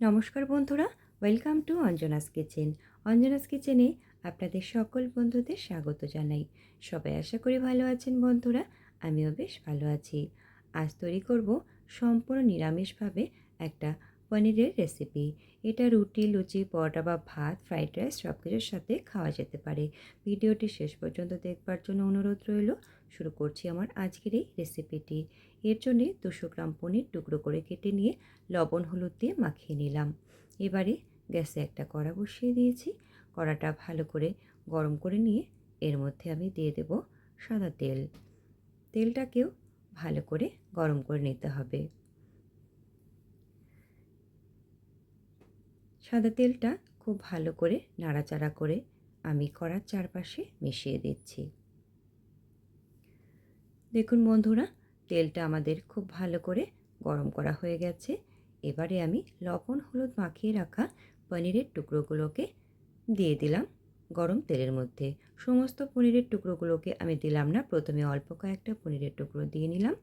নমস্কার বন্ধুরা, welcome to Anjana's kitchen. Anjana's কিচেনে আপনাদের সকল বন্ধুদের স্বাগত জানাই। সবাই আশা করি ভালো আছেন বন্ধুরা, আমিও বেশ ভালো আছি। আজ তৈরি করব সম্পূর্ণ নিরামিষভাবে একটা পনিরের রেসিপি এটা রুটি, লুচি, পরোটা বা ভাত ফ্রাইড রাইস সব কিছুর সাথে খাওয়া যেতে পারে। ভিডিওটি শেষ পর্যন্ত দেখবার জন্য অনুরোধ রইল। শুরু করছি আমার আজকের এই রেসিপিটি এর জন্যে দুশো গ্রাম পনির টুকরো করে কেটে নিয়ে লবণ, হলুদ দিয়ে মাখিয়ে নিলাম। এবারে গ্যাসে একটা কড়া বসিয়ে দিয়েছি। কড়াটা ভালো করে গরম করে নিয়ে এর মধ্যে আমি দিয়ে দেব সাদা তেল। তেলটাকেও ভালো করে গরম করে নিতে হবে। সাদা তেলটা খুব ভালো করে নাড়াচাড়া করে আমি কড়ার চারপাশে মিশিয়ে দিচ্ছি। দেখুন বন্ধুরা, তেলটা আমাদের খুব ভালো করে গরম করা হয়ে গেছে। এবারে আমি লবণ, হলুদ মাখিয়ে রাখা পনিরের টুকরোগুলোকে দিয়ে দিলাম গরম তেলের মধ্যে। সমস্ত পনিরের টুকরোগুলোকে আমি দিলাম না, প্রথমে অল্প কয়েকটা পনিরের টুকরো দিয়ে নিলাম।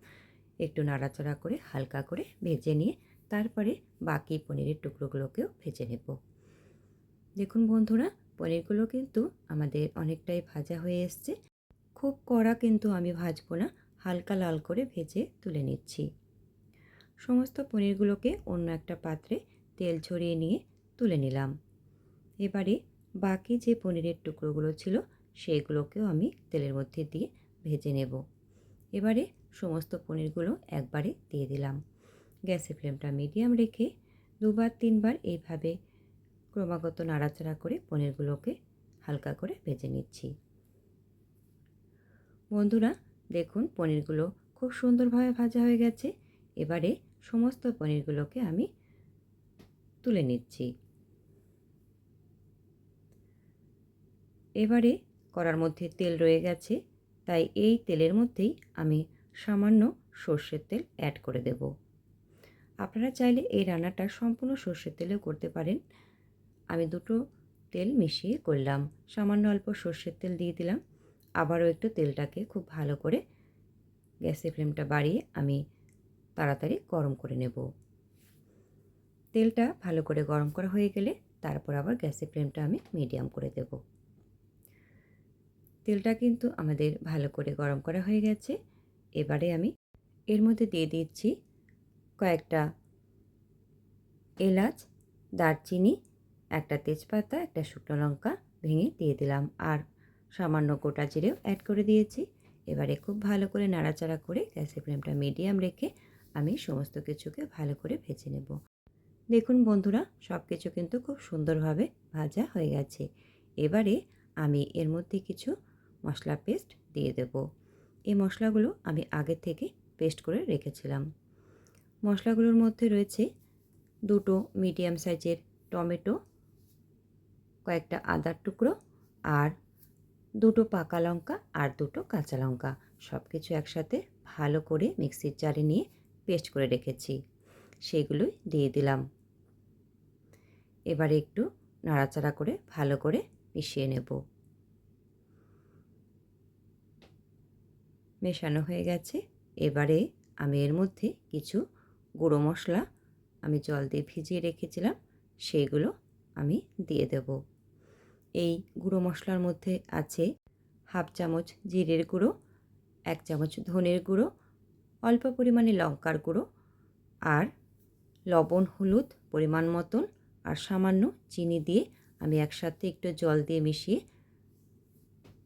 একটু নাড়াচাড়া করে হালকা করে ভেজে নিয়ে তারপরে বাকি পনিরের টুকরোগুলোকেও ভেজে নেব। দেখুন বন্ধুরা, পনিরগুলো কিন্তু আমাদের অনেকটাই ভাজা হয়ে এসছে। খুব কড়া কিন্তু আমি ভাজবো না, হালকা লাল করে ভেজে তুলে নিচ্ছি। সমস্ত পনিরগুলোকে অন্য একটা পাত্রে তেল ছড়িয়ে নিয়ে তুলে নিলাম। এবারে বাকি যে পনিরের টুকরোগুলো ছিল সেইগুলোকেও আমি তেলের মধ্যে দিয়ে ভেজে নেব। এবারে সমস্ত পনিরগুলো একবারে দিয়ে দিলাম। গ্যাসের ফ্লেমটা মিডিয়াম রেখে দুবার, তিনবার এইভাবে ক্রমাগত নাড়াচাড়া করে পনিরগুলোকে হালকা করে ভেজে নিচ্ছি। বন্ধুরা, দেখুন পনিরগুলো খুব সুন্দরভাবে ভাজা হয়ে গেছে। এবারে সমস্ত পনিরগুলোকে আমি তুলে নিচ্ছি। এবারে কড়ার মধ্যে তেল রয়ে গেছে, তাই এই তেলের মধ্যেই আমি সামান্য সর্ষের তেল অ্যাড করে দেব। আপনারা চাইলে এই রান্নাটা সম্পূর্ণ সর্ষের তেলেও করতে পারেন। আমি দুটো তেল মিশিয়ে করলাম। সামান্য অল্প সর্ষের তেল দিয়ে দিলাম। আবারও একটু তেলটাকে খুব ভালো করে গ্যাসের ফ্লেমটা বাড়িয়ে আমি তাড়াতাড়ি গরম করে নেব। তেলটা ভালো করে গরম করা হয়ে গেলে তারপর আবার গ্যাসের ফ্লেমটা আমি মিডিয়াম করে দেব। তেলটা কিন্তু আমাদের ভালো করে গরম করা হয়ে গেছে। এবারে আমি এর মধ্যে দিয়ে দিচ্ছি কয়েকটা এলাচ, দারচিনি, একটা তেজপাতা, একটা শুকনো লঙ্কা ভেঙে দিয়ে দিলাম। আর সামান্য গোটা জিরেও অ্যাড করে দিয়েছি। এবারে খুব ভালো করে নাড়াচাড়া করে গ্যাসের ফ্লেমটা মিডিয়াম রেখে আমি সমস্ত কিছুকে ভালো করে ভেজে নেব। দেখুন বন্ধুরা সব কিছু কিন্তু খুব সুন্দরভাবে ভাজা হয়ে গেছে। এবারে আমি এর মধ্যে কিছু মশলা পেস্ট দিয়ে দেব। এই মশলাগুলো আমি আগে থেকে পেস্ট করে রেখেছিলাম। মশলাগুলোর মধ্যে রয়েছে দুটো মিডিয়াম সাইজের টমেটো, কয়েকটা আদার টুকরো আর দুটো পাকা লঙ্কা আর দুটো কাঁচা লঙ্কা। সব কিছু একসাথে ভালো করে মিক্সির জারে নিয়ে পেস্ট করে রেখেছি। সেগুলোই দিয়ে দিলাম। এবারে একটু নাড়াচাড়া করে ভালো করে মিশিয়ে নেব। মেশানো হয়ে গেছে। এবারে আমি এর মধ্যে কিছু গুঁড়ো মশলা আমি জল দিয়ে ভিজিয়ে রেখেছিলাম সেইগুলো আমি দিয়ে দেব। এই গুঁড়ো মশলার মধ্যে আছে হাফ চামচ জিরের গুঁড়ো, এক চামচ ধনের গুঁড়ো, অল্প পরিমাণে লঙ্কার গুঁড়ো আর লবণ, হলুদ পরিমাণ মতন আর সামান্য চিনি দিয়ে আমি একসাথে একটু জল দিয়ে মিশিয়ে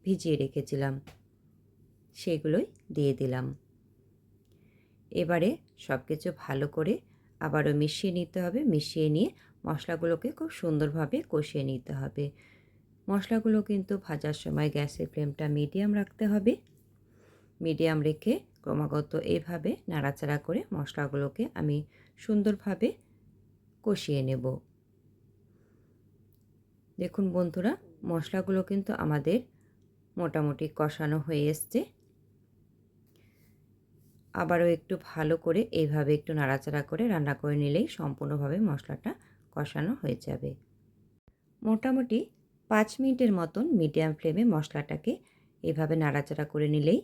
ভিজিয়ে রেখেছিলাম, সেগুলোই দিয়ে দিলাম। এবারে সব কিছু ভালো করে আবারও মিশিয়ে নিতে হবে। মিশিয়ে নিয়ে মশলাগুলোকে খুব সুন্দরভাবে কষিয়ে নিতে হবে। মশলাগুলো কিন্তু ভাজার সময় গ্যাসের ফ্লেমটা মিডিয়াম রাখতে হবে। মিডিয়াম রেখে ক্রমাগত এইভাবে নাড়াচাড়া করে মশলাগুলোকে আমি সুন্দরভাবে কষিয়ে নেব। দেখুন বন্ধুরা, মশলাগুলো কিন্তু আমাদের মোটামুটি কষানো হয়ে এসছে। আবারও একটু ভালো করে এইভাবে একটু নাড়াচাড়া করে রান্না করে নিলেই সম্পূর্ণভাবে মশলাটা কষানো হয়ে যাবে। মোটামুটি পাঁচ মিনিটের মতন মিডিয়াম ফ্লেমে মশলাটাকে এভাবে নাড়াচাড়া করে নিলেই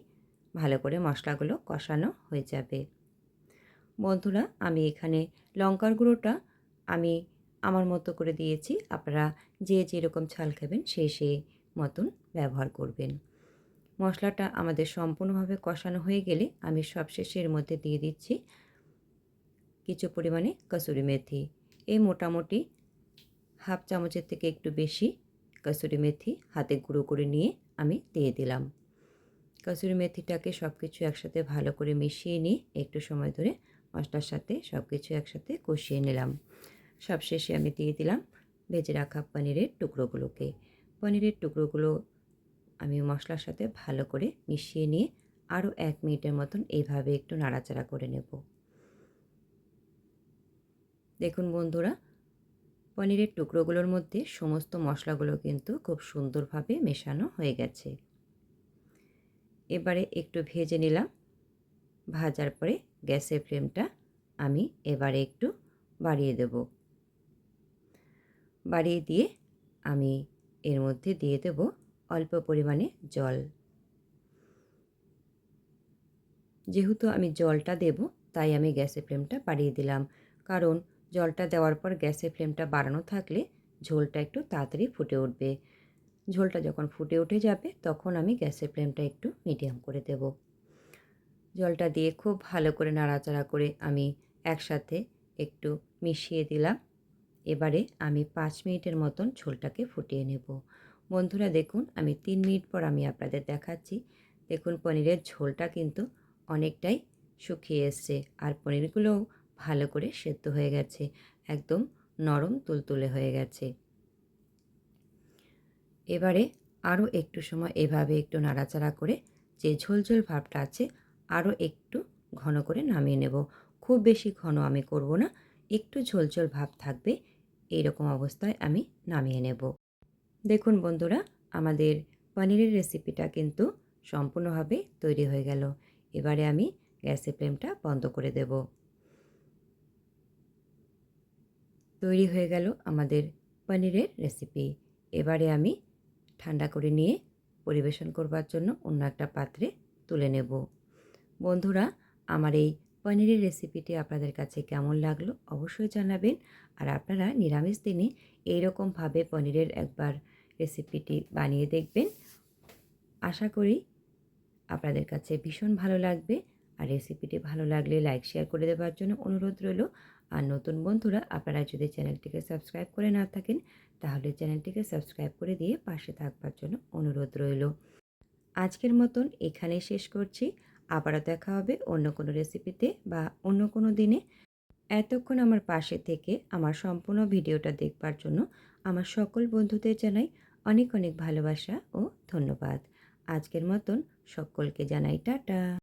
ভালো করে মশলাগুলো কষানো হয়ে যাবে। বন্ধুরা, আমি এখানে লঙ্কার গুঁড়োটা আমি আমার মতো করে দিয়েছি। আপনারা যে যেরকম ঝাল খাবেন সেই সেই মতন ব্যবহার করবেন। মশলাটা আমাদের সম্পূর্ণভাবে কষানো হয়ে গেলে আমি সবশেষে এর মধ্যে দিয়ে দিচ্ছি কিছু পরিমাণে কসুরি মেথি। এই মোটামুটি হাফ চামচের থেকে একটু বেশি কসুরি মেথি হাতে গুঁড়ো করে নিয়ে আমি দিয়ে দিলাম। কসুরি মেথিটাকে সব কিছু একসাথে ভালো করে মিশিয়ে নিয়ে একটু সময় ধরে মশলার সাথে সব কিছু একসাথে কষিয়ে নিলাম। সবশেষে আমি দিয়ে দিলাম ভেজে রাখা পনিরের টুকরোগুলোকে। পনিরের টুকরোগুলো আমি মশলার সাথে ভালো করে মিশিয়ে নিয়ে আরও এক মিনিটের মতন এইভাবে একটু নাড়াচাড়া করে নেব। দেখুন বন্ধুরা, পনিরের টুকরোগুলোর মধ্যে সমস্ত মশলাগুলো কিন্তু খুব সুন্দরভাবে মেশানো হয়ে গেছে। এবারে একটু ভেজে নিলাম। ভাজার পরে গ্যাসের ফ্লেমটা আমি এবারে একটু বাড়িয়ে দেব। বাড়িয়ে দিয়ে আমি এর মধ্যে দিয়ে দেব অল্প পরিমাণে জল। যেহেতু আমি জলটা দেব, তাই আমি গ্যাসের ফ্লেমটা বাড়িয়ে দিলাম। কারণ জলটা দেওয়ার পর গ্যাসের ফ্লেমটা বাড়ানো থাকলে ঝোলটা একটু তাড়াতাড়ি ফুটে উঠবে। ঝোলটা যখন ফুটে উঠে যাবে, তখন আমি গ্যাসের ফ্লেমটা একটু মিডিয়াম করে দেব। জলটা দিয়ে খুব ভালো করে নাড়াচাড়া করে আমি একসাথে একটু মিশিয়ে দিলাম। এবারে আমি পাঁচ মিনিটের মতন ঝোলটাকে ফুটিয়ে নেব। বন্ধুরা দেখুন, আমি তিন মিনিট পর আমি আপনাদের দেখাচ্ছি। দেখুন, পনিরের ঝোলটা কিন্তু অনেকটাই শুকিয়ে এসছে আর পনিরগুলোও ভালো করে সেদ্ধ হয়ে গেছে, একদম নরম তুলতুলে হয়ে গেছে। এবারে আরও একটু সময় এভাবে একটু নাড়াচাড়া করে যে ঝোলঝোল ভাবটা আছে, আরও একটু ঘন করে নামিয়ে নেব। খুব বেশি ঘন আমি করব না, একটু ঝোলঝোল ভাব থাকবে এই রকম অবস্থায় আমি নামিয়ে নেব। দেখুন বন্ধুরা, আমাদের পনিরের রেসিপিটা কিন্তু সম্পূর্ণভাবে তৈরি হয়ে গেল। এবারে আমি গ্যাসের ফ্লেমটা বন্ধ করে দেব। তৈরি হয়ে গেল আমাদের পনিরের রেসিপি এবারে আমি ঠান্ডা করে নিয়ে পরিবেশন করবার জন্য অন্য একটা পাত্রে তুলে নেব। বন্ধুরা, আমার এই পনিরের রেসিপিটি আপনাদের কাছে কেমন লাগল অবশ্যই জানাবেন। আর আপনারা নিরামিষ দিনে এইরকমভাবে পনিরের একবার রেসিপিটি বানিয়ে দেখবেন। আশা করি আপনাদের কাছে ভীষণ ভালো লাগবে। আর রেসিপিটি ভালো লাগলে লাইক শেয়ার করে দেওয়ার জন্য অনুরোধ রইল। আর নতুন বন্ধুরা, আপনারা যদি চ্যানেলটিকে সাবস্ক্রাইব করে না থাকেন, তাহলে চ্যানেলটিকে সাবস্ক্রাইব করে দিয়ে পাশে থাকবার জন্য অনুরোধ রইল। আজকের মতন এখানে শেষ করছি। আবারও দেখা হবে অন্য কোনো রেসিপিতে বা অন্য কোনো দিনে। এতক্ষণ আমার পাশে থেকে আমার সম্পূর্ণ ভিডিওটা দেখবার জন্য আমার সকল বন্ধুদের জানাই অনেক অনেক ভালোবাসা ও ধন্যবাদ। আজকের মতন সকলকে জানাই টাটা।